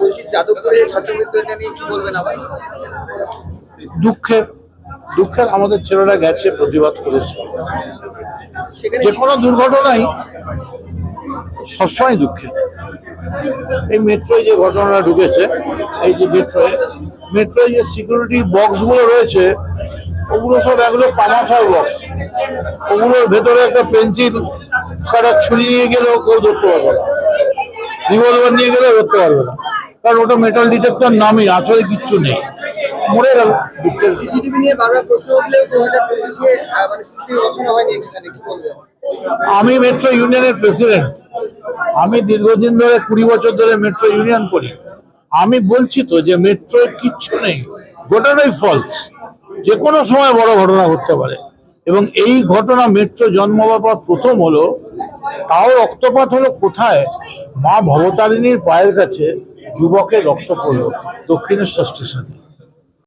বলছি যাদবপুরে ছাত্র নিয়ে কি বলবেন আবার? দুঃখের দুঃখের আমাদের ছেলেরা গেছে প্রতিবাদ করেছে। যে কোনো দুর্ঘটনাই সবসময় দুঃখের। এই মেট্রোয় যে ঘটনাটা ঢুকেছে এই যে মেট্রোয় মেট্রোয় যে সিকিউরিটি বক্সগুলো রয়েছে ওগুলো সব এগুলো পামাশার বক্স ওগুলোর ভেতরে একটা পেন্সিল কাটা ছুরি নিয়ে গেলেও কেউ ধরতে পারবে না। রিভলভার নিয়ে গেলেও ধরতে পারবে না। কারণ ওটা মেটাল ডিটেক্টর নামই আসলে কিচ্ছু নেই। মরে গেল দুঃখের মানে আমি মেট্রো ইউনিয়নের প্রেসিডেন্ট আমি দীর্ঘদিন ধরে কুড়ি বছর ধরে মেট্রো ইউনিয়ন করি। আমি বলছি তো যে মেট্রোয় কিচ্ছু নেই। গোটাটাই ফলস যে কোনো সময় বড় ঘটনা ঘটতে পারে। এবং এই ঘটনা মেট্রো জন্ম পর প্রথম হলো তাও রক্তপাত হলো কোথায়? মা ভবতারিণীর পায়ের কাছে যুবকের রক্ত পড়ল দক্ষিণেশ্বর স্টেশনে।